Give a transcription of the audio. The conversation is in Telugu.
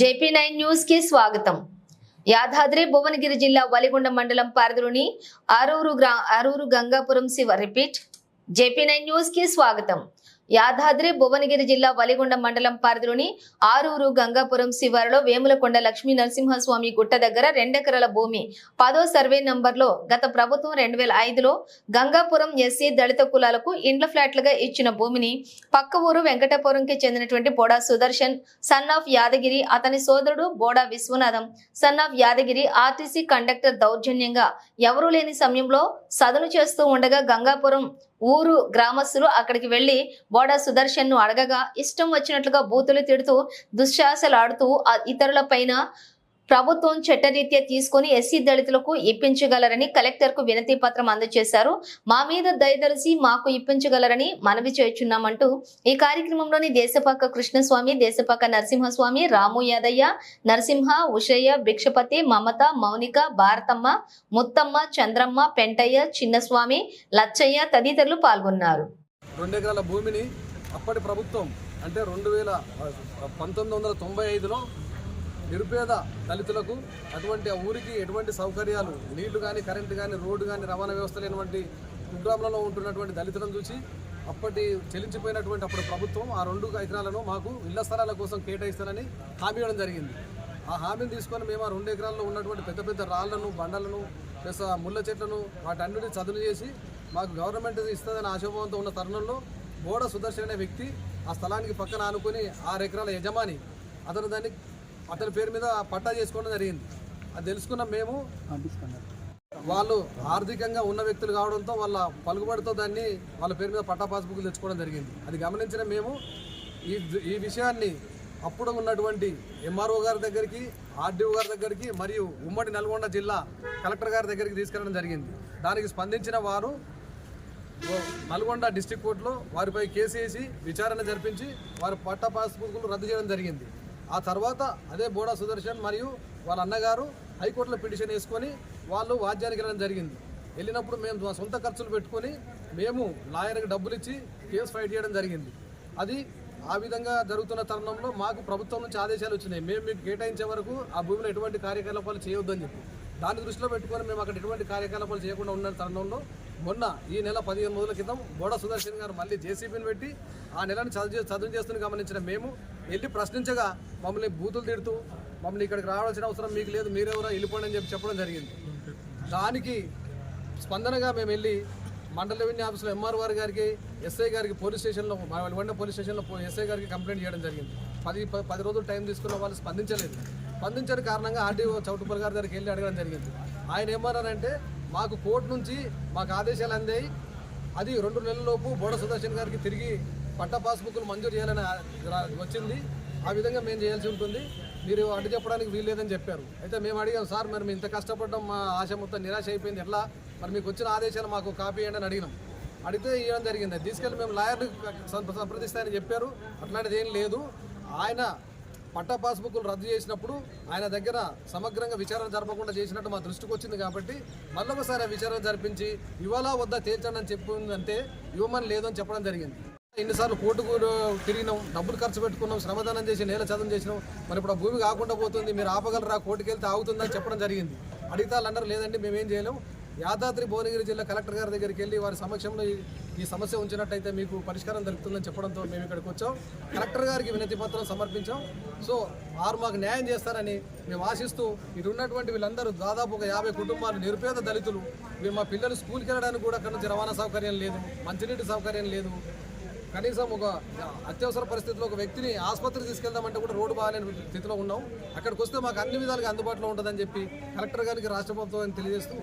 జేపీ నైన్ న్యూస్కి స్వాగతం. యాదాద్రి భువనగిరి జిల్లా వలిగొండ మండలం పరిధిలోని అరూరు గ్రా Aroor Gangapuram Shiva repeat. JP nine న్యూస్కి స్వాగతం. యాదాద్రి భువనగిరి జిల్లా వలిగొండ మండలం పరిధిలోని ఆరూరు గంగాపురం శివారులో వేములకొండ లక్ష్మీ నరసింహస్వామి గుట్ట దగ్గర రెండెకరాల భూమి. పదో సర్వే నంబర్లో గత ప్రభుత్వం రెండు వేల ఐదులో గంగాపురం ఎస్సీ దళిత కులాలకు ఇండ్ల ఫ్లాట్లుగా ఇచ్చిన భూమిని పక్క ఊరు వెంకటపురంకి చెందినటువంటి బోడా సుదర్శన్ సన్ ఆఫ్ యాదగిరి అతని సోదరుడు Boda Viswanatham son of Yadagiri RTC conductor దౌర్జన్యంగా ఎవరూ లేని సమయంలో సదును చేస్తూ ఉండగా గంగాపురం ఊరు గ్రామస్తులు అక్కడికి వెళ్ళి బోడా సుదర్శన్ను అడగగా ఇష్టం వచ్చినట్లుగా బూతులు తిడుతూ దుశ్శాసలు ఆడుతూ ఇతరుల పైన ప్రభుత్వం చట్టరీత్యా తీసుకొని ఎస్సీ దళితులకు ఇప్పించగలరని కలెక్టర్కు వినతి పత్రం అందజేశారు. మా మీద దయదలిసి మాకు ఇప్పించగలరని మనవి చేస్తున్నామంటూ ఈ కార్యక్రమంలోని దేశపాక కృష్ణస్వామి దేశపాక నరసింహస్వామి రాము యాదయ్య నరసింహ ఉషయ్య భిక్షపతి మమత మౌనిక భారతమ్మ ముత్తమ్మ చంద్రమ్మ పెంటయ్య చిన్నస్వామి లచ్చయ్య తదితరులు పాల్గొన్నారు. రెండు ఎకరాల భూమిని అప్పటి ప్రభుత్వం అంటే రెండు వేల పంతొమ్మిది వందల తొంభై ఐదులో నిరుపేద దళితులకు అటువంటి ఆ ఊరికి ఎటువంటి సౌకర్యాలు నీళ్ళు కానీ కరెంటు కానీ రోడ్డు కానీ రవాణా వ్యవస్థ లేనటువంటి కుగ్రామంలో ఉంటున్నటువంటి దళితులను చూసి అప్పటి చెల్లించిపోయినటువంటి అప్పుడు ప్రభుత్వం ఆ రెండు ఎకరాలను మాకు ఇళ్ళ స్థలాల కోసం కేటాయిస్తానని హామీ ఇవ్వడం జరిగింది. ఆ హామీని తీసుకొని మేము ఆ రెండు ఎకరాల్లో ఉన్నటువంటి పెద్ద పెద్ద రాళ్ళను బండలను ప్లస్ ఆ ముళ్ళ చెట్లను వాటన్నిటిని చదును చేసి మాకు గవర్నమెంట్ ఇస్తుందని ఆశాభావంతో ఉన్న తరుణంలో బోడ సుదర్శన్ అనే వ్యక్తి ఆ స్థలానికి పక్కన ఆనుకొని ఆరు ఎకరాల యజమాని అతను దాన్ని అతని పేరు మీద పట్టా చేసుకోవడం జరిగింది. అది తెలుసుకున్న మేము వాళ్ళు ఆర్థికంగా ఉన్న వ్యక్తులు కావడంతో వాళ్ళ పలుకుబడితో దాన్ని వాళ్ళ పేరు మీద పట్టా పాస్బుక్లు తెచ్చుకోవడం జరిగింది. అది గమనించిన మేము ఈ ఈ విషయాన్ని అప్పుడు ఉన్నటువంటి ఎంఆర్ఓ గారి దగ్గరికి ఆర్డీఓ గారి దగ్గరికి మరియు ఉమ్మడి నల్గొండ జిల్లా కలెక్టర్ గారి దగ్గరికి తీసుకెళ్ళడం జరిగింది. దానికి స్పందించిన వారు నల్గొండ డిస్టిక్ కోర్టులో వారిపై కేసు వేసి విచారణ జరిపించి వారి పట్టా పాస్బుక్లు రద్దు చేయడం జరిగింది. ఆ తర్వాత అదే బోడా సుదర్శన్ మరియు వాళ్ళ అన్నగారు హైకోర్టులో పిటిషన్ వేసుకొని వాళ్ళు వాద్యానికి వెళ్ళడం జరిగింది. వెళ్ళినప్పుడు మేము మా సొంత ఖర్చులు పెట్టుకొని మేము లాయర్కి డబ్బులు ఇచ్చి కేసు ఫైట్ చేయడం జరిగింది. అది ఆ విధంగా జరుగుతున్న తరుణంలో మాకు ప్రభుత్వం నుంచి ఆదేశాలు వచ్చినాయి. మేము మీకు కేటాయించే వరకు ఆ భూమిలో ఎటువంటి కార్యకలాపాలు చేయొద్దని చెప్పి. దాన్ని దృష్టిలో పెట్టుకొని మేము అక్కడ ఎటువంటి కార్యకలాపాలు చేయకుండా ఉన్న తరుణంలో మొన్న ఈ నెల పదిహేను రోజుల క్రితం బోడ సుదర్శన్ గారు మళ్ళీ జేసీబీని పెట్టి ఆ నెలను చదువు చదువు చేస్తున్న గమనించిన మేము వెళ్ళి ప్రశ్నించగా మమ్మల్ని బూతులు తిడుతూ మమ్మల్ని ఇక్కడికి రావాల్సిన అవసరం మీకు లేదు మీరెవరో వెళ్ళిపోండి అని చెప్పి చెప్పడం జరిగింది. దానికి స్పందనగా మేము వెళ్ళి మండల రెవెన్యూ ఆఫీసులో ఎంఆర్ఓ గారికి ఎస్ఐ గారికి పోలీస్ స్టేషన్లో వండ పోలీస్ స్టేషన్లో ఎస్ఐ గారికి కంప్లైంట్ చేయడం జరిగింది. పది పది రోజులు టైం తీసుకున్న వాళ్ళు స్పందించలేదు. స్పందించని కారణంగా ఆర్డీఓ చౌటుపల్ గారి దగ్గరికి వెళ్ళి అడగడం జరిగింది. ఆయన ఏమన్నారంటే మాకు కోర్టు నుంచి మాకు ఆదేశాలు అందాయి అది రెండు నెలలలోపు బోడ సుదర్శన్ గారికి తిరిగి పట్ట పాస్బుక్లు మంజూరు చేయాలని వచ్చింది. ఆ విధంగా మేము చేయాల్సి ఉంటుంది. మీరు అడ్డు చెప్పడానికి వీల్లేదని చెప్పారు. అయితే మేము అడిగాం సార్ మరి మేము ఇంత కష్టపడడం మా ఆశ మొత్తం నిరాశ అయిపోయింది. ఎట్లా? మరి మీకు వచ్చిన ఆదేశాలు మాకు కాపీ చేయండి అని అడిగినాం. అడిగితే ఇవ్వడం జరిగింది. తీసుకెళ్ళి మేము లాయర్ని సంప్రదిస్తాయని చెప్పారు. అట్లాంటిది ఏం లేదు. ఆయన పట్టా పాస్బుక్లు రద్దు చేసినప్పుడు ఆయన దగ్గర సమగ్రంగా విచారణ జరపకుండా చేసినట్టు మా దృష్టికి వచ్చింది కాబట్టి మళ్ళొకసారి ఆ విచారణ జరిపించి ఇవాళ వద్ద తేల్చండి అని చెప్పిందంటే ఇవ్వమని లేదని చెప్పడం జరిగింది. ఎన్నిసార్లు కోర్టుకు తిరిగినాం డబ్బులు ఖర్చు పెట్టుకున్నాం శ్రమదానం చేసి నేల చదం చేసినాం. మరి ఇప్పుడు ఆ భూమి కాకుండా పోతుంది మీరు ఆపగలరా? కోర్టుకు వెళ్తే ఆగుతుందని చెప్పడం జరిగింది. అడిగితే వాళ్ళందరూ లేదండి మేమేం చేయలేం. యాదాద్రి భువనగిరి జిల్లా కలెక్టర్ గారి దగ్గరికి వెళ్ళి వారి సమక్షంలో ఈ- సమస్య ఉంచినట్టయితే మీకు పరిష్కారం దొరుకుతుందని చెప్పడంతో మేము ఇక్కడికి వచ్చాం. కలెక్టర్ గారికి వినతి పత్రం సమర్పించాం. సో వారు మాకు న్యాయం చేస్తారని మేము ఆశిస్తూ ఇటు ఉన్నటువంటి వీళ్ళందరూ దాదాపు ఒక యాభై కుటుంబాలు నిరుపేద దళితులు. మేము మా పిల్లలు స్కూల్కి వెళ్ళడానికి కూడా అక్కడ నుంచి రవాణా సౌకర్యం లేదు మంచినీటి సౌకర్యం లేదు. కనీసం ఒక అత్యవసర పరిస్థితిలో ఒక వ్యక్తిని ఆసుపత్రికి తీసుకెళ్దామంటే కూడా రోడ్డు బాగాలేని స్థితిలో ఉన్నాం. అక్కడికి వస్తే మాకు అన్ని విధాలుగా అందుబాటులో ఉంటుందని చెప్పి కలెక్టర్ గారికి రాష్ట్ర ప్రభుత్వాన్ని తెలియజేస్తూ